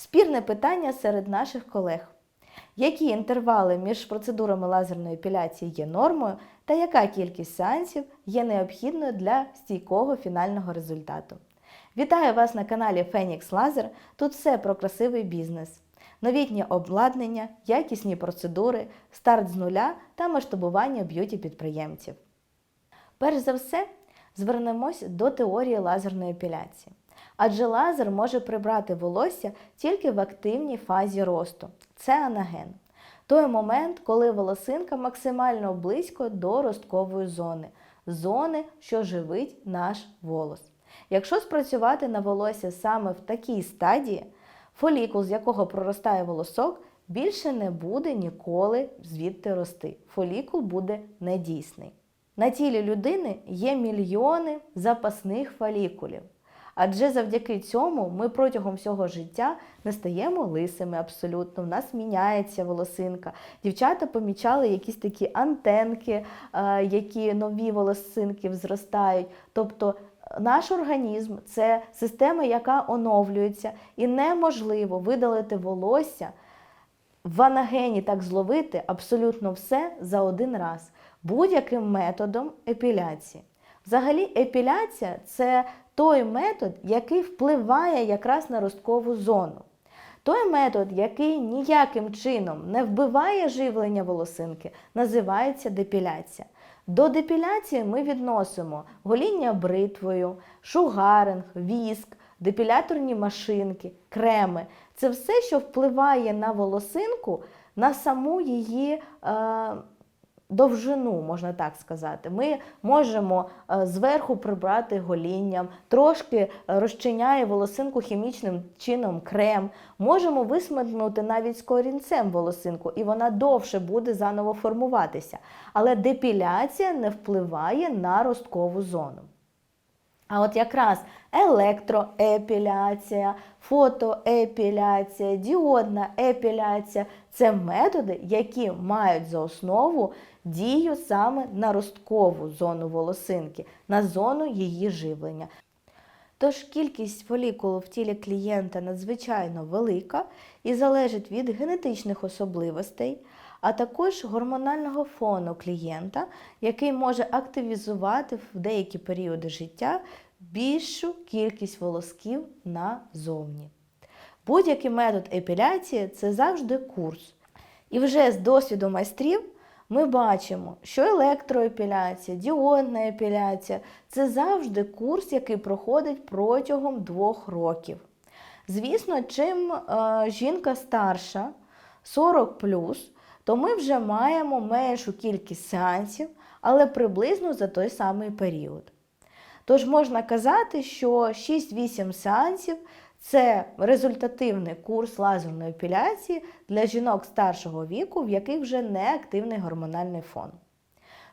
Спірне питання серед наших колег. Які інтервали між процедурами лазерної епіляції є нормою та яка кількість сеансів є необхідною для стійкого фінального результату? Вітаю вас на каналі Phoenix Laser. Тут все про красивий бізнес. Новітнє обладнання, якісні процедури, старт з нуля та масштабування б'юті-підприємців. Перш за все, звернемось до теорії лазерної епіляції. Адже лазер може прибрати волосся тільки в активній фазі росту. Це анаген. Той момент, коли волосинка максимально близько до росткової зони, зони, що живить наш волос. Якщо спрацювати на волосся саме в такій стадії, фолікул, з якого проростає волосок, більше не буде ніколи звідти рости. Фолікул буде недійсний. На тілі людини є мільйони запасних фолікулів. Адже завдяки цьому ми протягом всього життя не стаємо лисими абсолютно. В нас міняється волосинка. Дівчата помічали якісь такі антенки, е, які нові волосинки зростають. Тобто е, наш організм це система, яка оновлюється, і неможливо видалити волосся в анагені так зловити абсолютно все за один раз будь-яким методом епіляції. Взагалі, епіляція це той метод, який впливає якраз на росткову зону. Той метод, який ніяким чином не вбиває живлення волосинки, називається депіляція. До депіляції ми відносимо гоління бритвою, шугаринг, віск, депіляторні машинки, креми. Це все, що впливає на волосинку, на саму її. Е довжину, можна так сказати. Ми можемо е, зверху прибрати голінням, трошки е, розчиняє волосинку хімічним чином крем. Можемо висмикнути навіть з корінцем волосинку, і вона довше буде заново формуватися. Але депіляція не впливає на росткову зону. А от якраз електроепіляція, фотоепіляція, діодна епіляція це методи, які мають за основу дію саме на росткову зону волосинки, на зону її живлення. Тож кількість фолікулу в тілі клієнта надзвичайно велика і залежить від генетичних особливостей, а також гормонального фону клієнта, який може активізувати в деякі періоди життя більшу кількість волосків назовні. Будь-який метод епіляції це завжди курс. І вже з досвіду майстрів ми бачимо, що електроепіляція, діодна епіляція це завжди курс, який проходить протягом двох років. Звісно, чим е, жінка старша, 40 то ми вже маємо меншу кількість сеансів, але приблизно за той самий період. Тож можна казати, що 6-8 сеансів це результативний курс лазерної епіляції для жінок старшого віку, в яких вже не активний гормональний фон.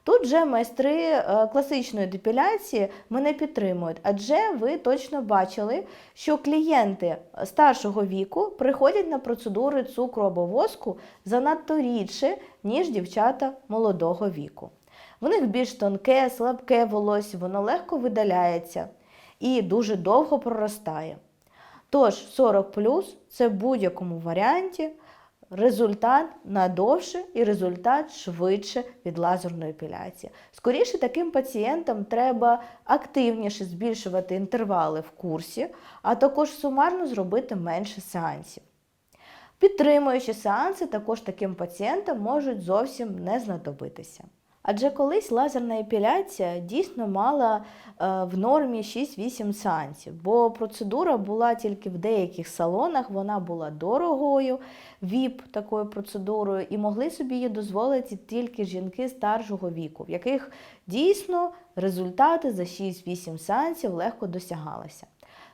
Тут вже майстри е, класичної депіляції мене підтримують, адже ви точно бачили, що клієнти старшого віку приходять на процедури цукру або воску занадто рідше, ніж дівчата молодого віку. В них більш тонке, слабке волосся, воно легко видаляється і дуже довго проростає. Тож 40 це в будь-якому варіанті результат надовше і результат швидше від лазерної епіляції. Скоріше таким пацієнтам треба активніше збільшувати інтервали в курсі, а також сумарно зробити менше сеансів. Підтримуючи сеанси, також таким пацієнтам можуть зовсім не знадобитися. Адже колись лазерна епіляція дійсно мала е, в нормі 6-8 сеансів, бо процедура була тільки в деяких салонах, вона була дорогою, ВІП такою процедурою, і могли собі її дозволити тільки жінки старшого віку, в яких дійсно результати за 6-8 сеансів легко досягалися.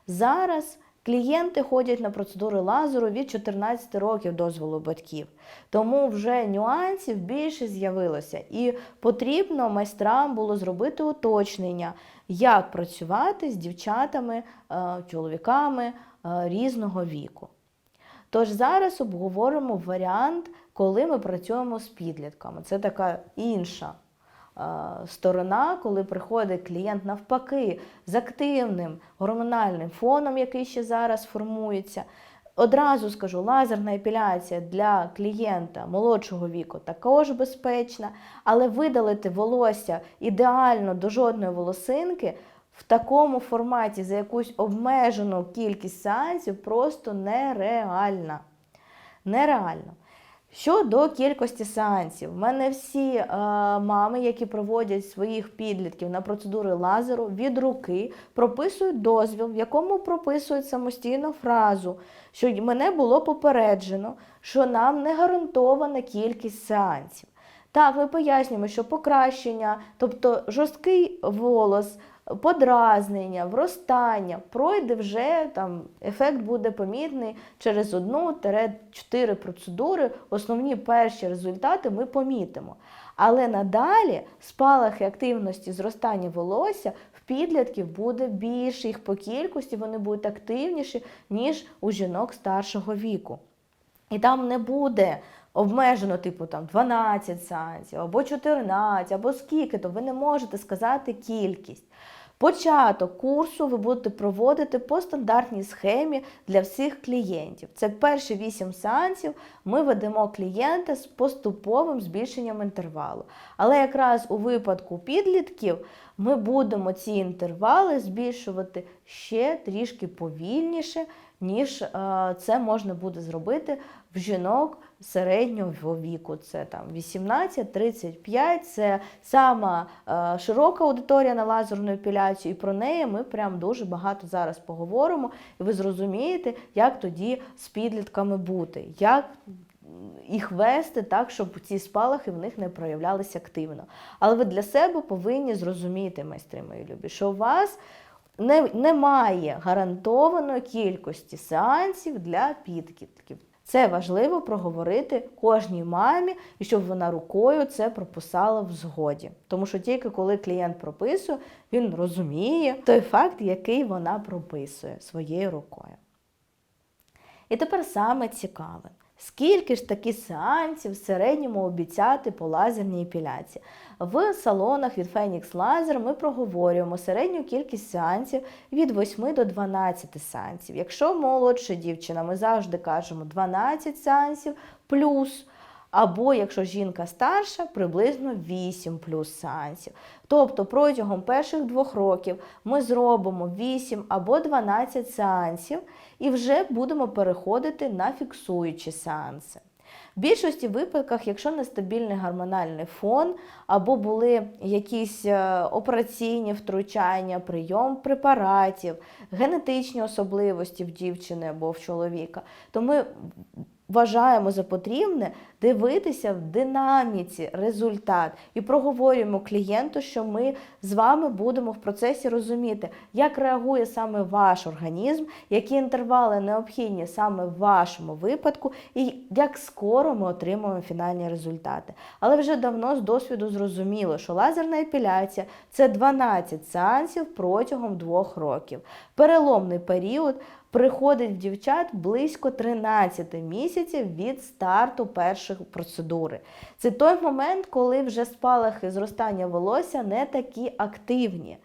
Зараз Клієнти ходять на процедури лазеру від 14 років дозволу батьків, тому вже нюансів більше з'явилося, і потрібно майстрам було зробити уточнення, як працювати з дівчатами, е, чоловіками е, різного віку. Тож зараз обговоримо варіант, коли ми працюємо з підлітками. Це така інша сторона, коли приходить клієнт навпаки з активним гормональним фоном, який ще зараз формується. Одразу скажу, лазерна епіляція для клієнта молодшого віку також безпечна, але видалити волосся ідеально до жодної волосинки в такому форматі за якусь обмежену кількість сеансів просто нереально. Нереально. Щодо кількості сеансів, в мене всі е, мами, які проводять своїх підлітків на процедури лазеру від руки, прописують дозвіл, в якому прописують самостійно фразу, що мене було попереджено, що нам не гарантована кількість сеансів. Так, ми пояснюємо, що покращення, тобто жорсткий волос, подразнення, вростання пройде вже там ефект буде помітний через одну-чотири процедури. Основні перші результати ми помітимо. Але надалі спалахи активності зростання волосся в підлітків буде більше, їх по кількості вони будуть активніші, ніж у жінок старшого віку. І там не буде обмежено, типу, там 12 сеансів, або 14, або скільки, то ви не можете сказати кількість. Початок курсу ви будете проводити по стандартній схемі для всіх клієнтів. Це перші 8 сеансів ми ведемо клієнта з поступовим збільшенням інтервалу. Але якраз у випадку підлітків ми будемо ці інтервали збільшувати ще трішки повільніше, ніж е, це можна буде зробити в жінок середнього віку. Це там 18-35, це сама е, широка аудиторія на лазерну епіляцію, і про неї ми прям дуже багато зараз поговоримо, і ви зрозумієте, як тоді з підлітками бути. як їх вести так, щоб ці спалахи в них не проявлялися активно. Але ви для себе повинні зрозуміти, майстри мої любі, що у вас не, немає гарантованої кількості сеансів для підлітків. Це важливо проговорити кожній мамі, і щоб вона рукою це прописала в згоді. Тому що тільки коли клієнт прописує, він розуміє той факт, який вона прописує своєю рукою. І тепер саме цікаве. Скільки ж таки сеансів в середньому обіцяти по лазерній епіляції? В салонах від Phoenix Laser ми проговорюємо середню кількість сеансів від 8 до 12 сеансів. Якщо молодша дівчина, ми завжди кажемо 12 сеансів плюс. Або якщо жінка старша, приблизно 8 плюс сеансів. Тобто протягом перших двох років ми зробимо 8 або 12 сеансів і вже будемо переходити на фіксуючі сеанси. В більшості випадках, якщо нестабільний гормональний фон, або були якісь е, операційні втручання, прийом препаратів, генетичні особливості в дівчини або в чоловіка, то ми вважаємо за потрібне дивитися в динаміці результат і проговорюємо клієнту, що ми з вами будемо в процесі розуміти, як реагує саме ваш організм, які інтервали необхідні саме в вашому випадку, і як скоро ми отримуємо фінальні результати. Але вже давно з досвіду зрозуміло, що лазерна епіляція це 12 сеансів протягом двох років. Переломний період приходить в дівчат близько 13 місяців від старту першої процедури. Це той момент, коли вже спалахи зростання волосся не такі активні.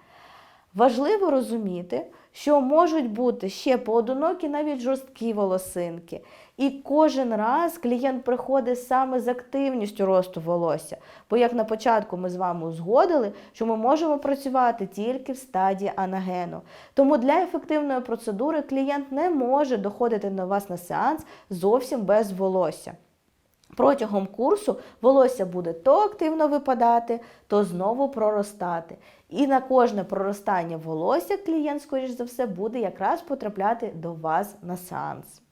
Важливо розуміти, що можуть бути ще поодинокі навіть жорсткі волосинки. І кожен раз клієнт приходить саме з активністю росту волосся. Бо, як на початку ми з вами узгодили, що ми можемо працювати тільки в стадії анагену. Тому для ефективної процедури клієнт не може доходити на вас на сеанс зовсім без волосся. Протягом курсу волосся буде то активно випадати, то знову проростати. І на кожне проростання волосся клієнт, скоріш за все, буде якраз потрапляти до вас на сеанс.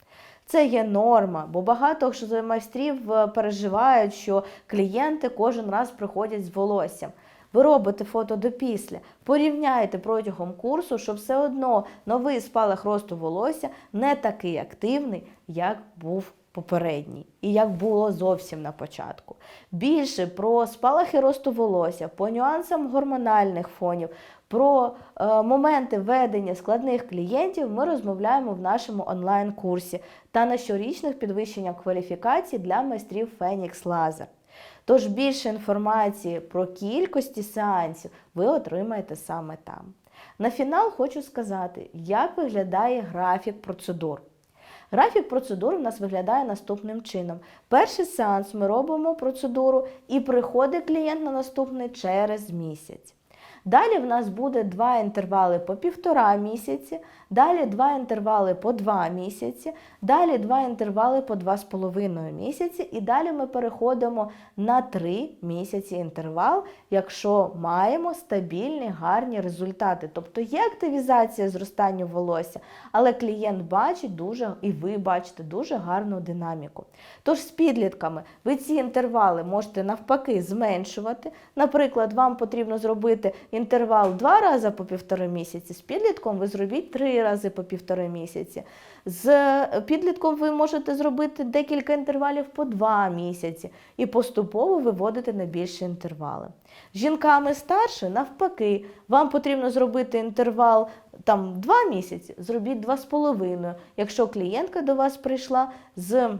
Це є норма, бо багато майстрів е, переживають, що клієнти кожен раз приходять з волоссям. Ви робите фото до після, порівняйте протягом курсу, що все одно новий спалах росту волосся не такий активний, як був попередній, і як було зовсім на початку. Більше про спалахи росту волосся, по нюансам гормональних фонів, про е, моменти ведення складних клієнтів ми розмовляємо в нашому онлайн-курсі та на щорічних підвищеннях кваліфікації для майстрів Phoenix Laser. Тож більше інформації про кількості сеансів ви отримаєте саме там. На фінал хочу сказати, як виглядає графік процедур. Графік процедур у нас виглядає наступним чином. Перший сеанс ми робимо процедуру і приходить клієнт на наступний через місяць. Далі в нас буде два інтервали по півтора місяці, далі два інтервали по два місяці, далі два інтервали по два з половиною місяці, і далі ми переходимо на три місяці інтервал, якщо маємо стабільні гарні результати. Тобто є активізація зростання волосся, але клієнт бачить дуже, і ви бачите дуже гарну динаміку. Тож з підлітками ви ці інтервали можете навпаки зменшувати. Наприклад, вам потрібно зробити інтервал два рази по півтори місяці, з підлітком ви зробіть три рази по півтори місяці. З е, підлітком ви можете зробити декілька інтервалів по два місяці і поступово виводити на більші інтервали. З жінками старше, навпаки, вам потрібно зробити інтервал там 2 місяці, зробіть два з половиною. Якщо клієнтка до вас прийшла з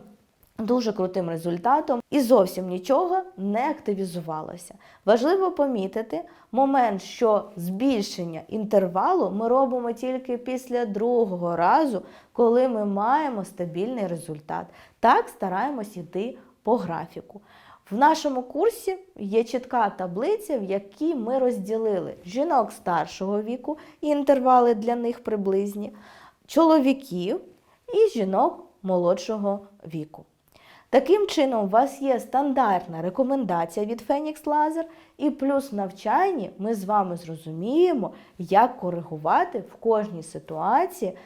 дуже крутим результатом і зовсім нічого не активізувалося. Важливо помітити момент, що збільшення інтервалу ми робимо тільки після другого разу, коли ми маємо стабільний результат. Так стараємось йти по графіку. В нашому курсі є чітка таблиця, в якій ми розділили жінок старшого віку, інтервали для них приблизні, чоловіків і жінок молодшого віку. Таким чином, у вас є стандартна рекомендація від Phoenix Laser, і плюс в навчанні ми з вами зрозуміємо, як коригувати в кожній ситуації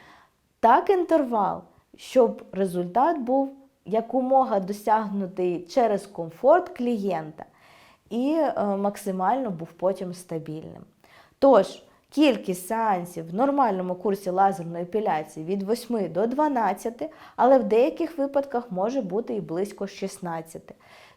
так інтервал, щоб результат був якомога досягнутий через комфорт клієнта і е, максимально був потім стабільним. Тож, Кількість сеансів в нормальному курсі лазерної епіляції від 8 до 12, але в деяких випадках може бути і близько 16.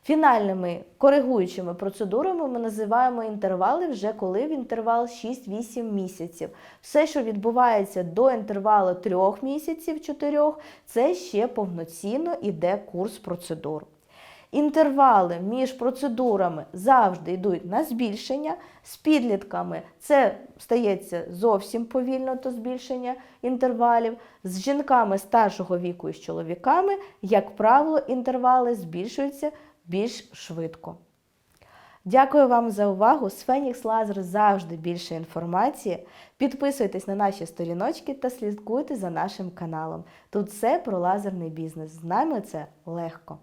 Фінальними коригуючими процедурами ми називаємо інтервали вже коли в інтервал 6-8 місяців. Все, що відбувається до інтервалу 3 місяців 4, це ще повноцінно іде курс процедур. Інтервали між процедурами завжди йдуть на збільшення. З підлітками це стається зовсім повільно, то збільшення інтервалів. З жінками старшого віку і з чоловіками, як правило, інтервали збільшуються більш швидко. Дякую вам за увагу. З Phoenix Laser завжди більше інформації. Підписуйтесь на наші сторіночки та слідкуйте за нашим каналом. Тут все про лазерний бізнес. З нами це легко.